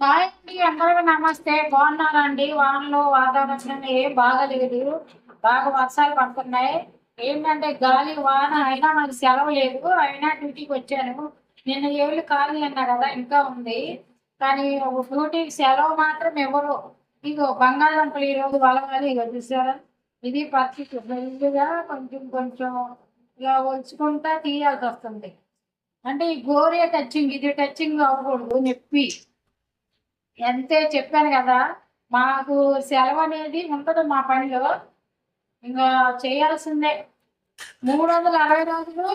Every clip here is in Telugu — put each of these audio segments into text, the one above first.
హాయ్ అండి అందరూ నమస్తే. బాగున్నారండి? వానలు వాతావరణం ఏం బాగలేదు. బాగా వర్షాలు పడుతున్నాయి. ఏంటంటే గాలి వాన అయినా నాకు సెలవు లేదు. అయినా డ్యూటీకి వచ్చాను. నిన్న ఏళ్ళు ఖాళీ అన్నా కదా ఇంకా ఉంది. కానీ డ్యూటీకి సెలవు మాత్రం ఎవరు? ఇగో బంగాళదుంపలు ఈ రోజు వలవాలి ఇక చూసారా? ఇది పరిస్థితి మెల్లిగా కొంచెం కొంచెం ఇలా ఒలుచుకుంటా తీయాల్సి వస్తుంది. అంటే ఈ గోరే టచ్చింగ్ ఇది టచ్చింగ్ అవ్వకూడదు నొప్పి. ఎంతే చెప్పాను కదా మాకు సెలవు అనేది ఉంటుంది మా పనిలో. ఇంకా చేయాల్సిందే. మూడు వందల అరవై రోజులు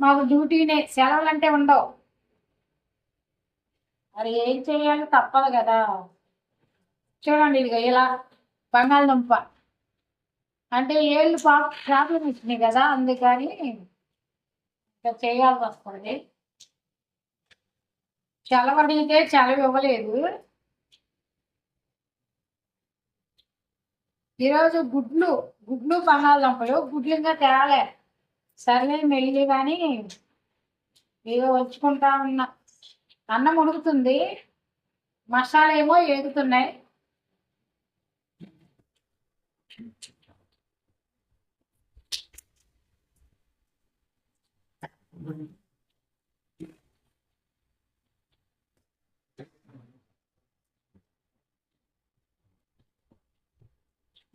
మాకు డ్యూటీనే సెలవులు అంటే ఉండవు. మరి ఏం చేయాలి తప్పదు కదా. చూడండి ఇదిగో ఇలా బంగాళదుంప. అంటే ఏళ్ళు పా ప్రాబ్లం ఇచ్చినాయి కదా అందుకని ఇంకా చేయాల్సి వస్తుంది. సెలవు అడిగితే ఇవ్వలేదు. ఈరోజు గుడ్లు గుడ్లు బంగాళదుంపలు గుడ్లు ఇంకా తేలే సర్లే మెల్లి కానీ ఏదో వచ్చుకుంటా ఉన్నా. అన్నం ఉడుకుతుంది. మసాలా ఏమో ఏగుతున్నాయి.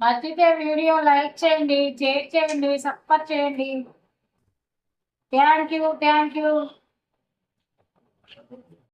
నచ్చితే వీడియో లైక్ చేయండి షేర్ చేయండి సపోర్ట్ చేయండి. Thank you thank you.